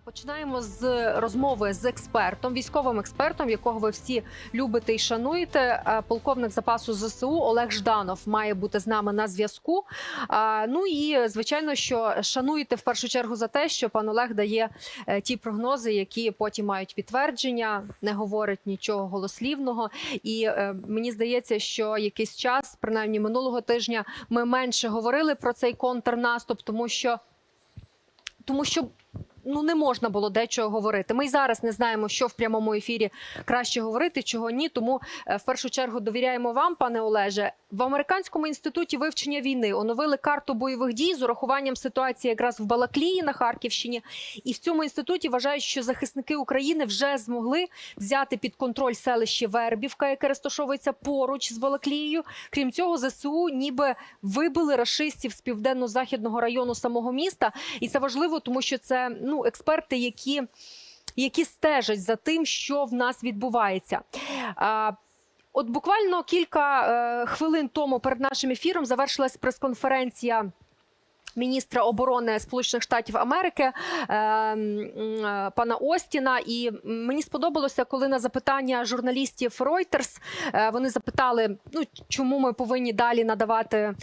Починаємо з розмови з експертом, військовим експертом, якого ви всі любите і шануєте. Е, Полковник запасу ЗСУ Олег Жданов має бути з нами на зв'язку. Ну і звичайно, що шануєте в першу чергу за те, що пан Олег дає е, ті прогнози, які потім мають підтвердження, не говорить нічого голослівного. І е, мені здається, що якийсь час, принаймні минулого тижня, ми менше говорили про цей контрнаступ, тому що тому що ну не можна було дечого говорити. Ми й зараз не знаємо, що в прямому ефірі краще говорити, чого ні. Тому е, в першу чергу довіряємо вам, пане Олеже. В американському інституті вивчення війни оновили карту бойових дій з урахуванням ситуації якраз в Балаклії на Харківщині. І в цьому інституті вважають, що захисники України вже змогли взяти під контроль селище Вербівка, яке розташовується поруч з Балаклією. Крім цього, ЗСУ ніби вибили рашистів з південно-західного району самого міста. І це важливо, тому що це ну експерти, які, які стежать за тим, що в нас відбувається. А, От буквально кілька е, хвилин тому перед нашим ефіром завершилась прес-конференція. Міністра оборони Сполучених Штатів Америки е, е, пана Остіна, і мені сподобалося, коли на запитання журналістів Reuters е, вони запитали, ну чому ми повинні далі надавати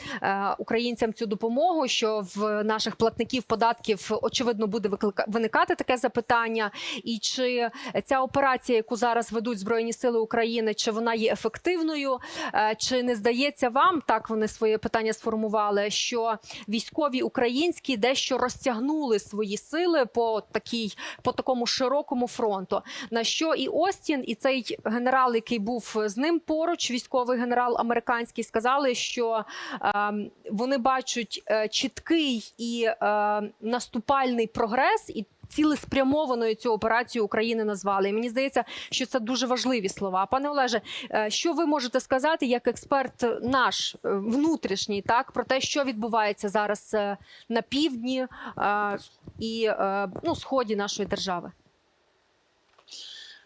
українцям цю допомогу, що в наших платників податків очевидно буде виникати таке запитання, і чи ця операція, яку зараз ведуть Збройні Сили України, чи вона є ефективною, чи не здається вам так? Вони своє питання сформували, що військові українські дещо розтягнули свої сили по такій по такому широкому фронту. На що і Остін, і цей генерал, який був з ним поруч, військовий генерал американський, сказали, що е, вони бачать е, чіткий і е, наступальний прогрес і. Цілеспрямованою цю операцію України назвали. І мені здається, що це дуже важливі слова. Пане Олеже, е, що ви можете сказати як експерт наш е, внутрішній, так про те, що відбувається зараз е, на півдні і ну, сході нашої держави?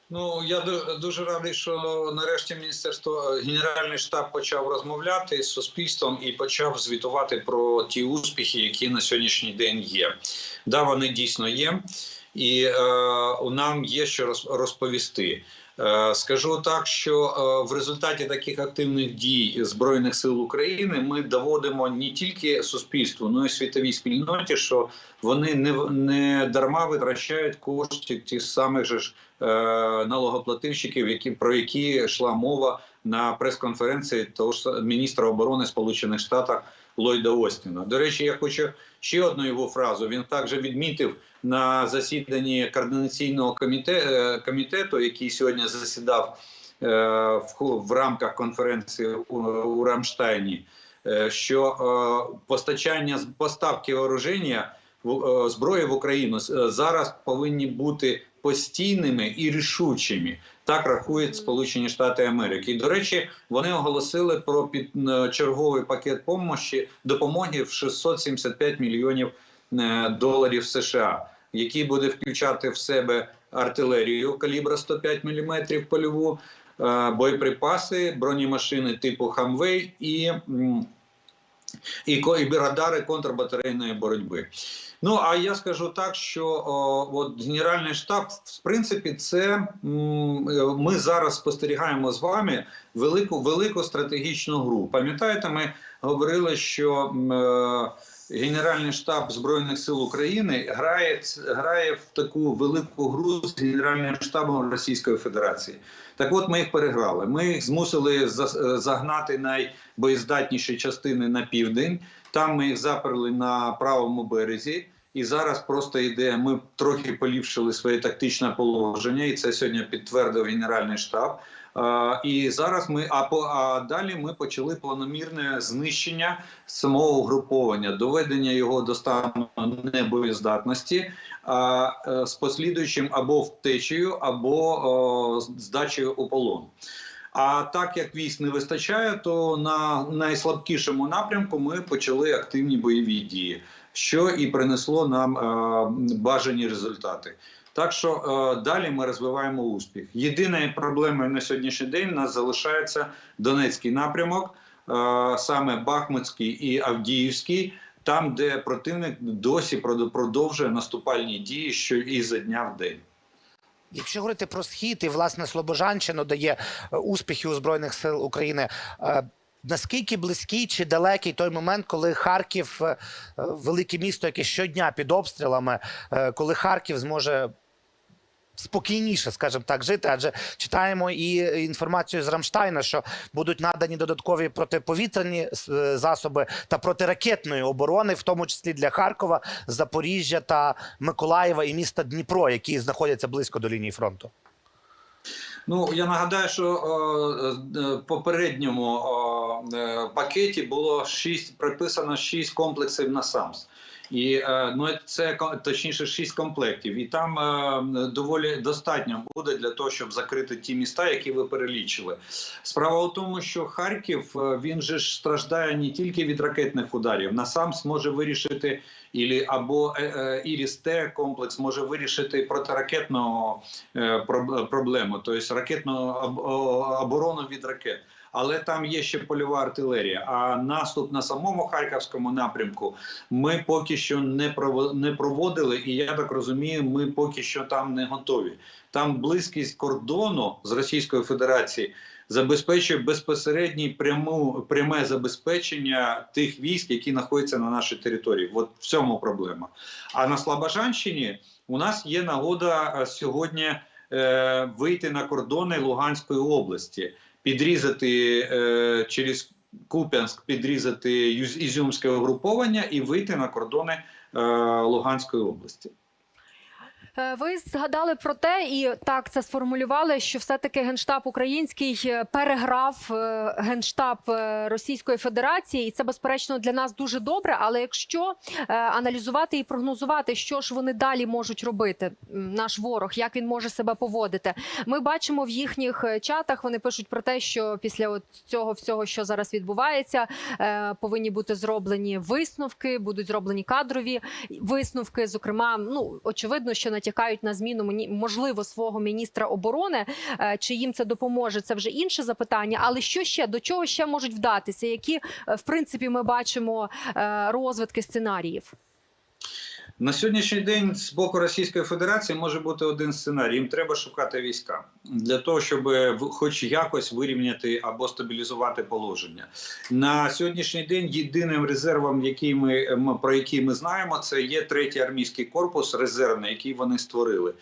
Ну я дуже радий, що нарешті міністерство е, генеральний штаб почав розмовляти з суспільством і почав звітувати про ті успіхи, які на сьогоднішній день є. Да, вони дійсно є, і е, нам є що розповісти. Е, Скажу так, що е, в результаті таких активних дій збройних сил України ми доводимо не тільки суспільству, але й світовій спільноті, що вони не, не дарма витрачають кошти тих самих же ж е, налогоплательщиків, які про які йшла мова на прес-конференції того ж міністра оборони Сполучених Штатів Ллойда Остіна. До речі, я хочу ще одну його фразу. Він також відмітив на засіданні координаційного комітету, комітету який сьогодні засідав е, в, рамках конференції у, Рамштайні, е, що е, постачання поставки вооруження е, зброї в Україну е, зараз повинні бути постійними і рішучими. Так рахують Сполучені Штати Америки. І, до речі, вони оголосили про під е, черговий пакет помощі допомоги в 675 мільйонів е, доларів США, який буде включати в себе артилерію калібра 105 мм польову, е, боєприпаси, бронемашини типу Хамвей і. І, і радари контрбатарейної боротьби. Ну а я скажу так, що о, от Генеральний штаб, в принципі, це е, ми зараз спостерігаємо з вами велику велику стратегічну гру. Пам'ятаєте, ми говорили, що е, Генеральний штаб Збройних сил України грає, грає в таку велику гру з Генеральним штабом Російської Федерації. Так от ми їх переграли. Ми їх змусили за- загнати найбоєздатніші частини на південь. Там ми їх заперли на правому березі. І зараз просто йде. Ми трохи поліпшили своє тактичне положення, і це сьогодні підтвердив Генеральний штаб. І зараз ми а по а далі ми почали планомірне знищення самого угруповання, доведення його до стану небоєздатності, а е, з послідуючим або втечею, або о, здачею у полон. А так як військ не вистачає, то на найслабкішому напрямку ми почали активні бойові дії, що і принесло нам е, бажані результати. Так що е, далі ми розвиваємо успіх. Єдиною проблемою на сьогоднішній день нас залишається Донецький напрямок, е, саме Бахмутський і Авдіївський. там, де противник досі продовжує наступальні дії, що і за дня в день. Якщо говорити про схід і власне Слобожанщину дає е, успіхи у збройних сил України. е, Наскільки близький чи далекий той момент, коли Харків, е, велике місто, яке щодня під обстрілами, коли Харків зможе спокійніше, скажімо так, жити? Адже читаємо і інформацію з Рамштайна, що будуть надані додаткові протиповітряні е, засоби та протиракетної оборони, в тому числі для Харкова, Запоріжжя та Миколаєва і міста Дніпро, які знаходяться близько до лінії фронту. Ну я нагадаю, що е, е, попередньому е, е, пакеті було шість приписано шість комплексів на САМС. І е, ну це точніше шість комплектів, і там е, доволі достатньо буде для того, щоб закрити ті міста, які ви перелічили. Справа у тому, що Харків е, він же ж страждає не тільки від ракетних ударів. На САМС може вирішити ілі або е, е, комплекс може вирішити протиракетну е, проблему, тобто ракетну об- оборону від ракет. Але там є ще польова артилерія. А наступ на самому харківському напрямку ми поки що не прово- не проводили, і я так розумію, ми поки що там не готові. Там близькість кордону з Російською Федерацією забезпечує безпосереднє пряму пряме забезпечення тих військ, які знаходяться на нашій території. От в цьому проблема. А на Слобожанщині у нас є нагода е, сьогодні е, вийти на кордони Луганської області, підрізати е, через Куп'янськ, підрізати Ізюмське угруповання і вийти на кордони е, Луганської області. Е, Ви згадали про те, і так це сформулювали, що все-таки генштаб український е, переграв е, генштаб Російської Федерації, і це безперечно для нас дуже добре. Але якщо аналізувати і прогнозувати, що ж вони далі можуть робити, наш ворог, як він може себе поводити, ми бачимо в їхніх чатах. Вони пишуть про те, що після от цього всього, що зараз відбувається, повинні бути зроблені висновки, будуть зроблені кадрові висновки. Зокрема, ну очевидно, що натякають на зміну мені можливо свого міністра оборони. Е, Чи їм це допоможе? Це вже інше запитання. Але що ще до чого ще можуть вдатися? Які е, в принципі ми бачимо е, розвитки сценаріїв? На сьогоднішній день з боку Російської Федерації може бути один сценарій. Їм треба шукати війська для того, щоб хоч якось вирівняти або стабілізувати положення. На сьогоднішній день єдиним резервом, який ми, про який ми знаємо, це є третій армійський корпус резервний, який вони створили.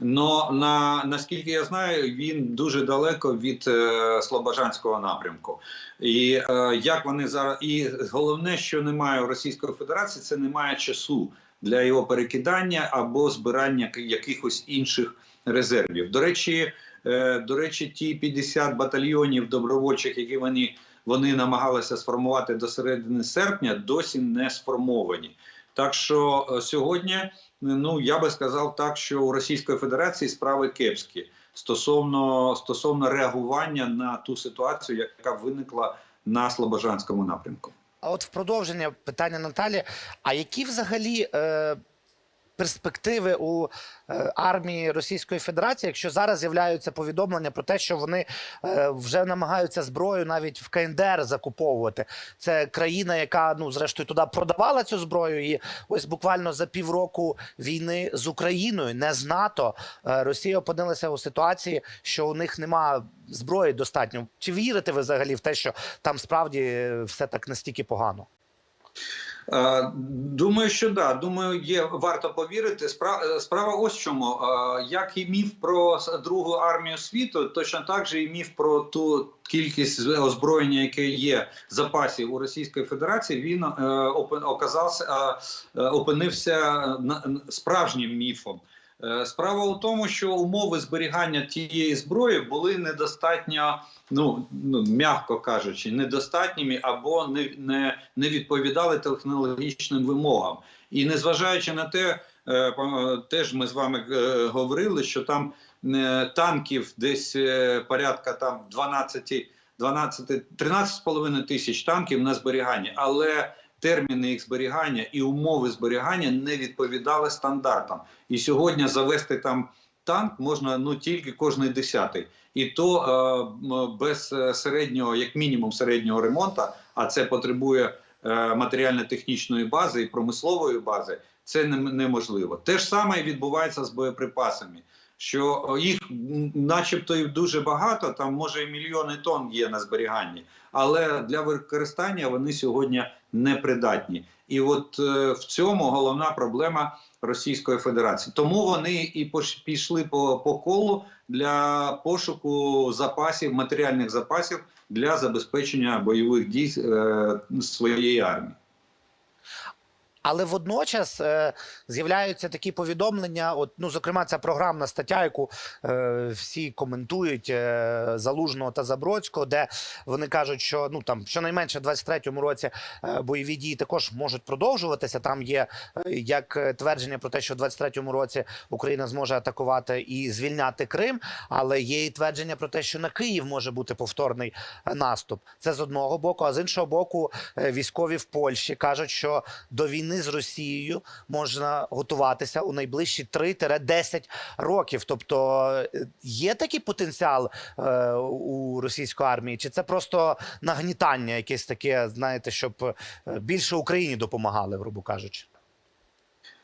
Но на наскільки я знаю, він дуже далеко від е, Слобожанського напрямку. І е, як вони зараз, і головне, що немає у Російської Федерації, це немає часу для його перекидання або збирання якихось інших резервів. До речі, е, до речі, ті 50 батальйонів добровольчих, які вони, вони намагалися сформувати до середини серпня, досі не сформовані. Так що е, сьогодні, ну я би сказав так, що у Російської Федерації справи кепські стосовно стосовно реагування на ту ситуацію, яка виникла на Слобожанському напрямку. А от в продовження питання Наталі: а які взагалі е, перспективи у е, армії Російської Федерації, якщо зараз з'являються повідомлення про те, що вони е, вже намагаються зброю навіть в КНДР закуповувати? Це країна, яка ну зрештою туди продавала цю зброю, і ось буквально за півроку війни з Україною, не з НАТО, е, Росія опинилася у ситуації, що у них нема зброї достатньо. Чи вірите ви взагалі в те, що там справді все так настільки погано? Е, Думаю, що да. Думаю, є варто повірити. Справа, справа ось чому. Е, Як і міф про другу армію світу, точно так же і міф про ту кількість озброєння, яке є запасів у Російської Федерації, він е, оказався опинився справжнім міфом. Е, Справа у тому, що умови зберігання тієї зброї були недостатньо, ну, ну м'яко кажучи, недостатніми або не, не, не відповідали технологічним вимогам. І незважаючи на те, е, теж ми з вами е, говорили, що там танків десь порядка там 12, 12 13,5 тисяч танків на зберігання, але терміни їх зберігання і умови зберігання не відповідали стандартам. І сьогодні завести там танк можна ну тільки кожний десятий, і то е, без е, середнього, як мінімум, середнього ремонту, а це потребує е, матеріально-технічної бази і промислової бази, це не- неможливо. Те ж саме відбувається з боєприпасами. Що їх начебто і дуже багато, там може і мільйони тонн є на зберіганні, але для використання вони сьогодні непридатні. І от е, в цьому головна проблема Російської Федерації. Тому вони і пішли по, по колу для пошуку запасів, матеріальних запасів для забезпечення бойових дій е, своєї армії. Але водночас е, з'являються такі повідомлення. От, ну, зокрема, ця програмна стаття, яку е, всі коментують е, Залужного та Забродського, де вони кажуть, що ну там щонайменше в 23-му році е, бойові дії також можуть продовжуватися. Там є е, як твердження про те, що в 23-му році Україна зможе атакувати і звільняти Крим, але є і твердження про те, що на Київ може бути повторний е, наступ. Це з одного боку, а з іншого боку, е, військові в Польщі кажуть, що до війни з Росією можна готуватися у найближчі 3-10 років. Тобто е, є такий потенціал е, у російської армії, чи це просто нагнітання, якесь таке, знаєте, щоб е, більше Україні допомагали, грубо кажучи.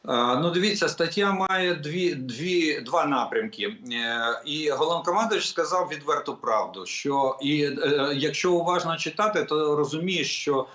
Ну, дивіться, стаття має дві, дві, два напрямки. Е, І головнокомандуючий сказав відверту правду, що і якщо уважно читати, то розумієш, що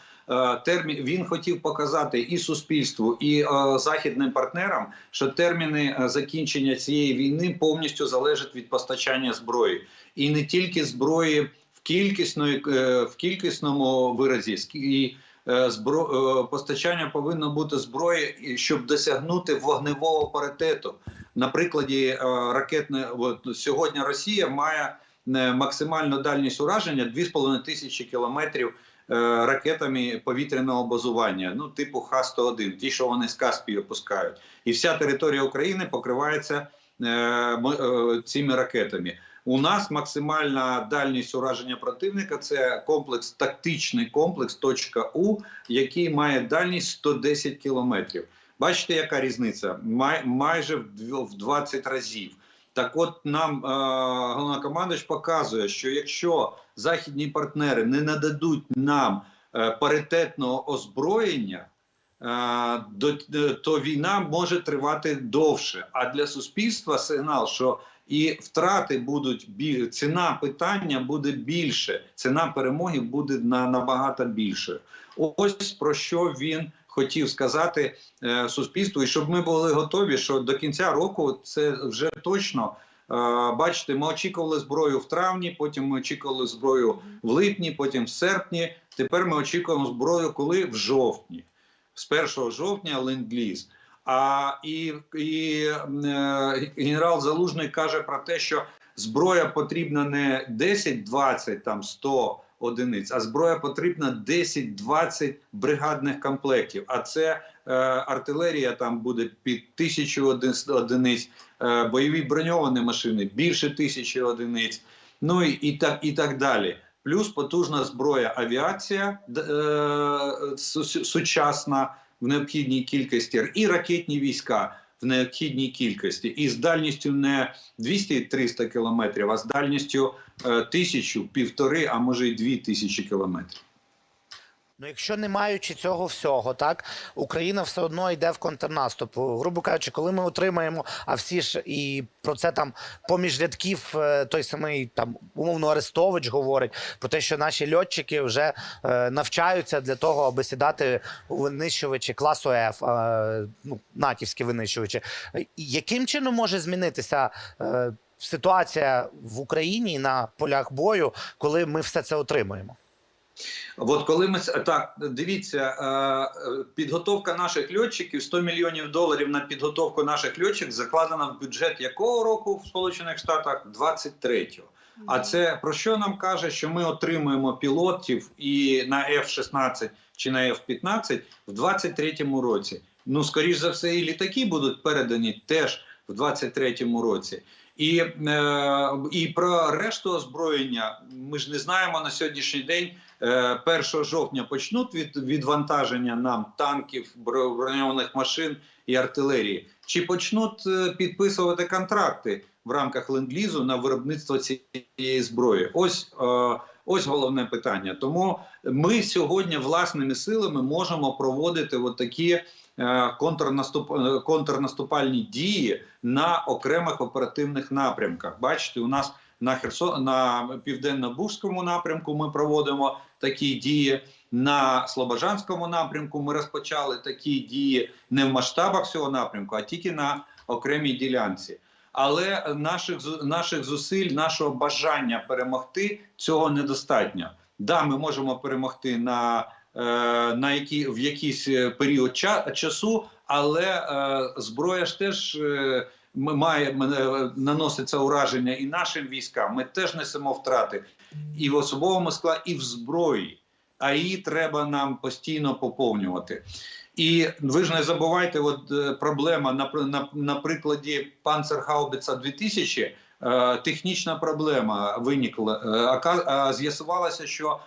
термін він хотів показати і суспільству, і е, західним партнерам, що терміни е, закінчення цієї війни повністю залежать від постачання зброї, і не тільки зброї в кількісної е, в кількісному виразі, і е, збро... е, постачання повинно бути зброї, щоб досягнути вогневого паритету. На прикладі е, ракетної от, сьогодні Росія має е, максимальну дальність ураження 2,5 тисячі кілометрів е, ракетами повітряного базування, ну типу Х-101, ті, що вони з Каспії опускають, і вся територія України покривається е, е, цими ракетами. У нас максимальна дальність ураження противника це комплекс, тактичний комплекс точка У, який має дальність 110 кілометрів. Бачите, яка різниця? Май, майже в 20 разів. Так от нам е, головнокомандуючий показує, що якщо західні партнери не нададуть нам е, паритетного озброєння, е, е, то війна може тривати довше. А для суспільства сигнал, що і втрати будуть біль, ціна питання буде більше, ціна перемоги буде на набагато більше. Ось про що він хотів сказати е, суспільству, і щоб ми були готові, що до кінця року це вже точно. е, Бачите, ми очікували зброю в травні, потім ми очікували зброю в липні, потім в серпні. Тепер ми очікуємо зброю, коли в жовтні, з 1 жовтня ленд-ліз. А і, і е, генерал Залужний каже про те, що зброя потрібна не 10-20, там 100 одиниць, а зброя потрібна 10-20 бригадних комплектів. А це е, артилерія там буде під тисячу один- одиниць, е, бойові броньовані машини більше тисячі одиниць. Ну і, і так і так далі. Плюс потужна зброя авіація е, сучасна в необхідній кількості, і ракетні війська в необхідній кількості, і з дальністю не 200-300 кілометрів, а з дальністю е, тисячу, півтори, а може й дві тисячі кілометрів. Ну, якщо не маючи цього всього, так Україна все одно йде в контрнаступ. Грубо кажучи, коли ми отримаємо, а всі ж і про це там поміж рядків е, той самий там умовно Арестович говорить про те, що наші льотчики вже е, навчаються для того, аби сідати у винищувачі класу F, е, ну натівські винищувачі. Яким чином може змінитися? Е, Ситуація в Україні на полях бою, коли ми все це отримаємо. От коли ми так дивіться, е, підготовка наших льотчиків 100 мільйонів доларів на підготовку наших льотчиків закладена в бюджет якого року в Сполучених Штатах? 23-го. А це про що нам каже, що ми отримуємо пілотів і на F-16 чи на F-15 в 23-му році. Ну, скоріш за все, і літаки будуть передані теж в 23-му році. І, е, і про решту озброєння ми ж не знаємо на сьогоднішній день. Е, 1 жовтня почнуть від відвантаження нам танків, бро- броньованих машин і артилерії. Чи почнуть е, підписувати контракти в рамках ленд-лізу на виробництво цієї зброї? Ось е, Ось головне питання. Тому ми сьогодні власними силами можемо проводити от такі е, контрнаступ, е, контрнаступальні дії на окремих оперативних напрямках. Бачите, у нас на Херсон на південно-бузькому напрямку ми проводимо такі дії. На Слобожанському напрямку ми розпочали такі дії не в масштабах цього напрямку, а тільки на окремій ділянці. Але наших наших зусиль, нашого бажання перемогти цього недостатньо. Да, ми можемо перемогти на, е, на які, в якийсь е, період ча- часу, але е, зброя ж теж має е, наноситься ураження і нашим військам. Ми теж несемо втрати і в особовому складі, і в зброї. А її треба нам постійно поповнювати. І ви ж не забувайте, от е, проблема на, на, на прикладі Панцергаубіца 2000, е, технічна проблема виникла. Е, а з'ясувалося, що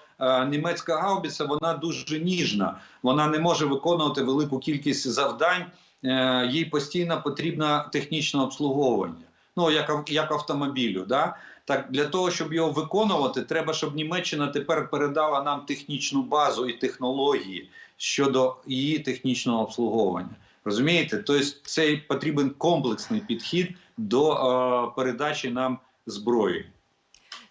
німецька гаубіця вона дуже ніжна, вона не може виконувати велику кількість завдань. Е, їй постійно потрібно технічне обслуговування. Ну як, як автомобілю, да? Так для того, щоб його виконувати, треба, щоб Німеччина тепер передала нам технічну базу і технології щодо її технічного обслуговування. Розумієте? Тобто це потрібен комплексний підхід до е, передачі нам зброї.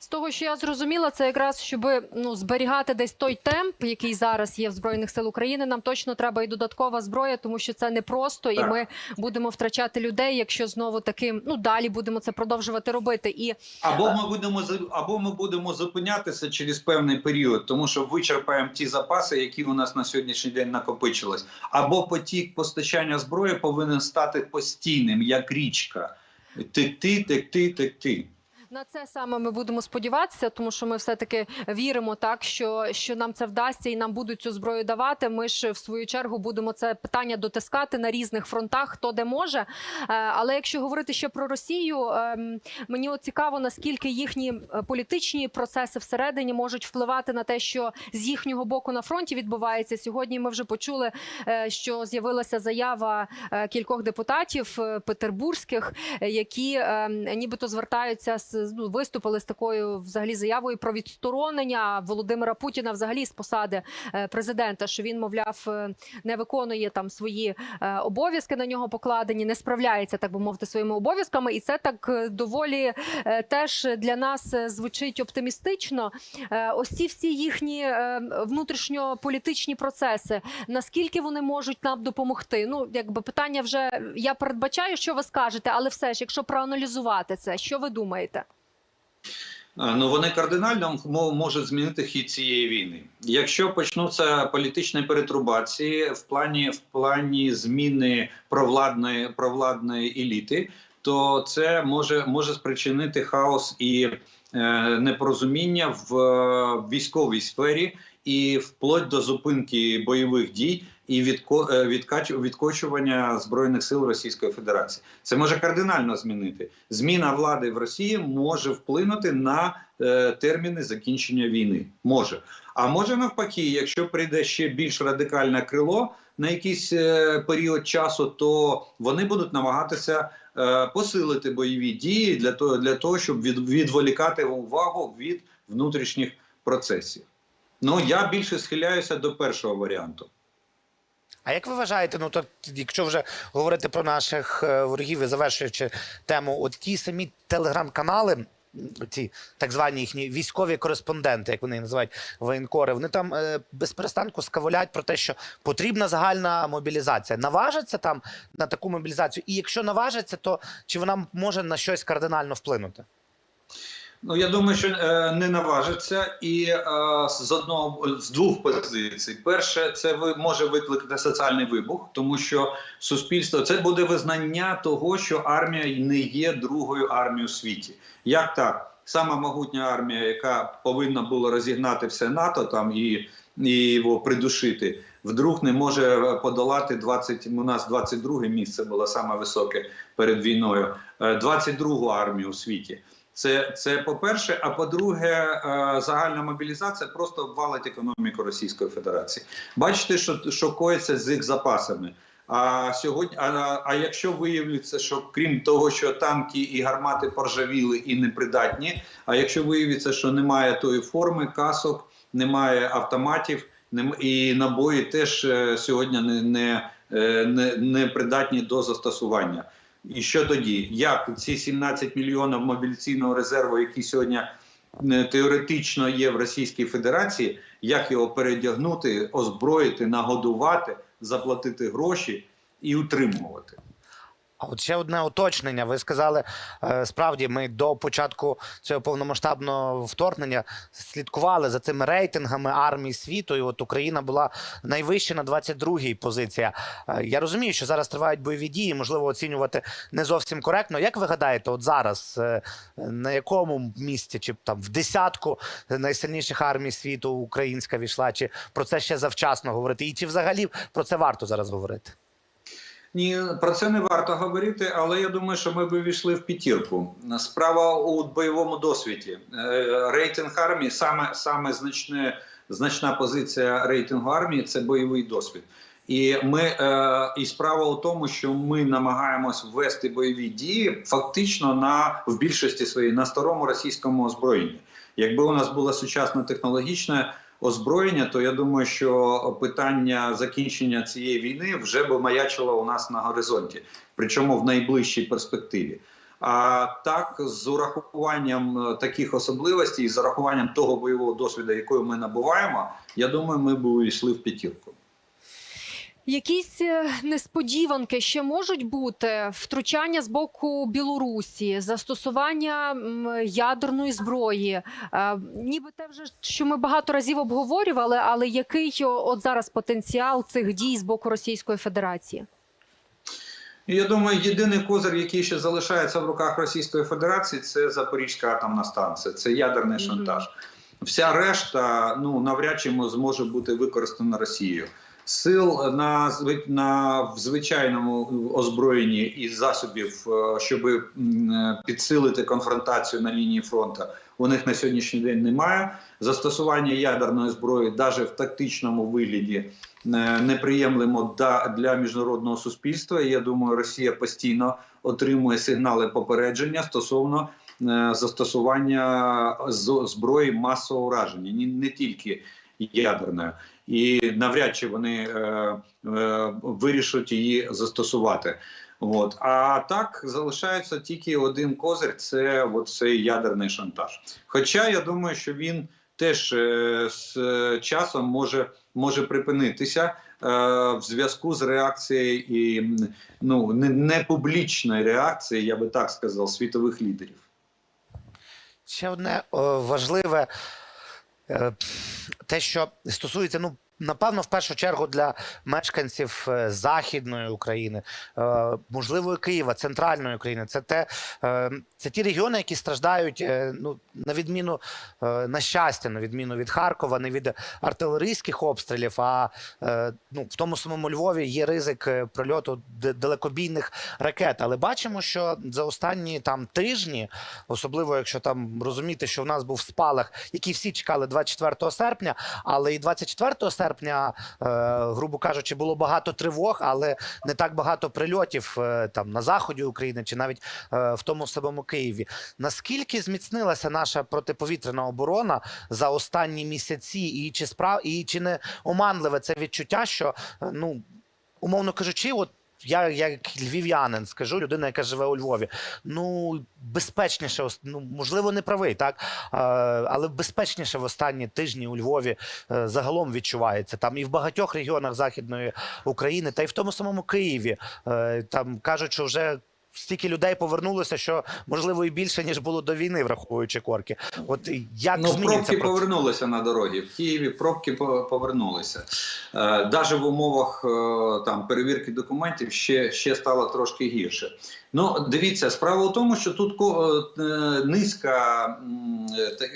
З того, що я зрозуміла, це якраз щоб ну зберігати десь той темп, який зараз є в збройних сил України. Нам точно треба і додаткова зброя, тому що це непросто, і Так. ми будемо втрачати людей, якщо знову таким ну далі будемо це продовжувати робити. І Або ми будемо або ми будемо зупинятися через певний період, тому що вичерпаємо ті запаси, які у нас на сьогоднішній день накопичились. Або потік постачання зброї повинен стати постійним, як річка. Текти, текти, текти. На це саме ми будемо сподіватися, тому що ми все таки віримо, так що, що нам це вдасться і нам будуть цю зброю давати. Ми ж в свою чергу будемо це питання дотискати на різних фронтах, хто де може. Е, Але якщо говорити ще про Росію, ем, мені от цікаво, наскільки їхні е, політичні процеси всередині можуть впливати на те, що з їхнього боку на фронті відбувається. Сьогодні ми вже почули, е, що з'явилася заява кількох депутатів петербурзьких, які е, нібито звертаються з виступили з такою взагалі заявою про відсторонення Володимира Путіна взагалі з посади е, президента. Що він, мовляв, е, не виконує там свої е, обов'язки на нього покладені, не справляється, так би мовити, своїми обов'язками, і це так доволі теж для нас звучить оптимістично. Ось ці всі їхні внутрішньополітичні процеси. Наскільки вони можуть нам допомогти? Ну, якби питання вже я передбачаю, що ви скажете, але все ж, якщо проаналізувати це, що ви думаєте? Ну вони кардинально мо- можуть змінити хід цієї війни. Якщо почнуться політичні перетрубації в плані в плані зміни провладної провладної еліти, то це може може спричинити хаос і е, непорозуміння в е, військовій сфері, і вплоть до зупинки бойових дій і е, відкач- відкочування збройних сил Російської Федерації. Це може кардинально змінити. Зміна влади в Росії може вплинути на е, терміни закінчення війни. Може, а може навпаки, якщо прийде ще більш радикальне крило на якийсь е, період часу, то вони будуть намагатися посилити бойові дії для того, для того, щоб від, відволікати увагу від внутрішніх процесів. Ну я більше схиляюся до першого варіанту. А як ви вважаєте, ну то якщо вже говорити про наших е, ворогів і завершуючи тему, от ті самі телеграм-канали, ці так звані їхні військові кореспонденти, як вони називають воєнкори, вони там е, без скавулять про те, що потрібна загальна мобілізація. Наважаться там на таку мобілізацію? І якщо наважаться, то чи вона може на щось кардинально вплинути? Ну я думаю, що е, не наважиться, і е, з одного з двох позицій: перше, це ви може викликати соціальний вибух, тому що суспільство це буде визнання того, що армія не є другою армією у світі. Як так? Сама могутня армія, яка повинна була розігнати все НАТО там і, і його придушити, вдруг не може подолати 20, У нас 22 місце було саме високе перед війною. е, 22-гу армію у світі. Це, це по-перше. А по-друге, е, загальна мобілізація просто обвалить економіку Російської Федерації. Бачите, що, що коїться з їх запасами. А сьогодні, а, а якщо виявиться, що крім того, що танки і гармати поржавіли і непридатні, а якщо виявиться, що немає тої форми, касок, немає автоматів, і набої теж е, сьогодні не, не, е, не, не придатні до застосування. І що тоді? Як ці 17 мільйонів мобілізаційного резерву, які сьогодні теоретично є в Російській Федерації, як його передягнути, озброїти, нагодувати, заплатити гроші і утримувати? А от ще одне уточнення. Ви сказали, е, справді ми до початку цього повномасштабного вторгнення слідкували за цими рейтингами армій світу. І от Україна була найвища на 22-й позиція. Е, Я розумію, що зараз тривають бойові дії, можливо, оцінювати не зовсім коректно. Як ви гадаєте, от зараз е, на якому місці, чи там в десятку найсильніших армій світу українська війшла? Чи про це ще завчасно говорити? І чи взагалі про це варто зараз говорити? Ні, про це не варто говорити, але я думаю, що ми б війшли в п'ятірку. Справа у бойовому досвіді. Е, Рейтинг армії, саме, саме значне, значна позиція рейтингу армії це бойовий досвід. І ми е, і справа у тому, що ми намагаємось ввести бойові дії фактично на в більшості своїй на старому російському озброєнні. Якби у нас було сучасне технологічне озброєння, то я думаю, що питання закінчення цієї війни вже би маячило у нас на горизонті, причому в найближчій перспективі. А так, з урахуванням е, таких особливостей, з урахуванням того бойового досвіду, якого ми набуваємо, я думаю, ми б увійшли в п'ятірку. Якісь е, несподіванки ще можуть бути втручання з боку Білорусі, застосування ядерної зброї. Е, Ніби те вже що ми багато разів обговорювали, але який от зараз потенціал цих дій з боку Російської Федерації? Я думаю, єдиний козир, який ще залишається в руках Російської Федерації, це Запорізька атомна станція, це ядерний шантаж. Вся решта ну навряд чи мо- зможе бути використана Росією. Сил на на звичайному озброєнні і засобів, е, щоб підсилити конфронтацію на лінії фронту, у них на сьогоднішній день немає. Застосування ядерної зброї, навіть в тактичному вигляді, е, неприємлемо для міжнародного суспільства. Я думаю, Росія постійно отримує сигнали попередження стосовно е, застосування зброї масового ураження, не тільки ядерної. І навряд чи вони е, е, вирішать її застосувати. От. А так залишається тільки один козир це цей ядерний шантаж. Хоча я думаю, що він теж е, з е, часом може, може припинитися е, в зв'язку з реакцією і ну, не, не публічної реакції, я би так сказав, світових лідерів. Ще одне о, важливе, е, те, що стосується, ну. Напевно, в першу чергу для мешканців е, Західної України, е, можливо, Києва, центральної України, це те, е, це ті регіони, які страждають, ну на відміну на щастя, на відміну від Харкова, не від артилерійських обстрілів. А ну в тому самому Львові є ризик прильоту далекобійних ракет. Але бачимо, що за останні там тижні, особливо якщо там розуміти, що в нас був спалах, який всі чекали 24 серпня, але і 24 серпня, е, грубо кажучи, було багато тривог, але не так багато прильотів е, там на заході України чи навіть е, в тому самому Києві. Наскільки зміцнилася наша протиповітряна оборона за останні місяці, і чи справ і чи не оманливе це відчуття, що ну умовно кажучи, от. Я як львів'янин скажу, людина, яка живе у Львові. Ну безпечніше, ну можливо, не правий, так але безпечніше в останні тижні у Львові е, загалом відчувається. Там і в багатьох регіонах Західної України, та й в тому самому Києві. Е, Там кажуть, що вже. Стільки людей повернулося, що можливо і більше ніж було до війни, враховуючи корки. От як Ну, пробки повернулися на дорогі. В Києві пробки по- повернулися. Е, Даже в умовах е, там перевірки документів ще, ще стало трошки гірше. Ну, дивіться, справа у тому, що тут е, низка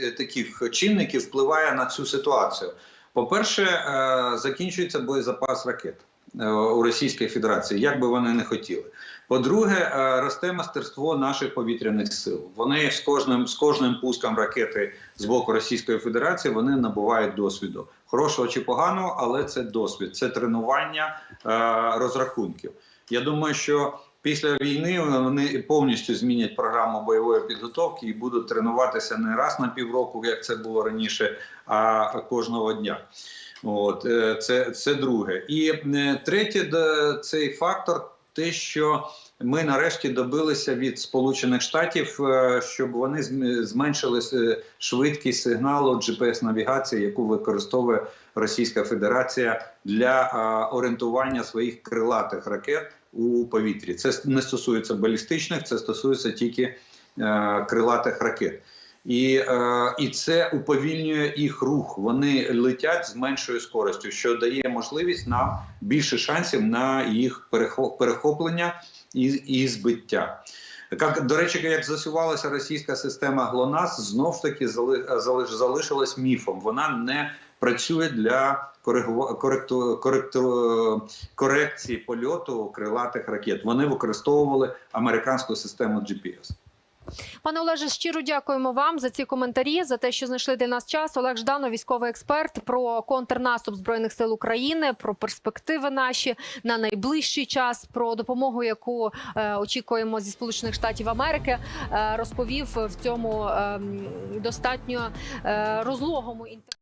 е, таких чинників впливає на цю ситуацію. По-перше, е, закінчується боєзапас ракет е, у Російської Федерації, як би вони не хотіли. По-друге, е, росте мастерство наших повітряних сил. Вони з кожним з кожним пуском ракети з боку Російської Федерації вони набувають досвіду. Хорошого чи поганого, але це досвід, це тренування е, розрахунків. Я думаю, що після війни вони повністю змінять програму бойової підготовки і будуть тренуватися не раз на півроку, як це було раніше, а кожного дня. От е, це, це друге. І третє, цей фактор, те, що ми нарешті добилися від Сполучених Штатів, е, щоб вони зменшили е, швидкість сигналу GPS-навігації, яку використовує Російська Федерація для е, орієнтування своїх крилатих ракет у повітрі. Це не стосується балістичних, це стосується тільки крилатих ракет. І, е, і це уповільнює їх рух. Вони летять з меншою скоростю, що дає можливість нам більше шансів на їх перехоплення і, і збиття. Як, до речі, як засувалася російська система ГЛОНАСС, знов ж таки залиш, залишилась міфом. Вона не працює для корекції польоту крилатих ракет. Вони використовували американську систему GPS. Пане Олеже, щиро дякуємо вам за ці коментарі, за те, що знайшли для нас час. Олег Жданов, військовий експерт, про контрнаступ збройних сил України, про перспективи наші на найближчий час, про допомогу, яку е, очікуємо зі Сполучених Штатів Америки, е, розповів в цьому е, достатньо е, розлогому інтерв'ю.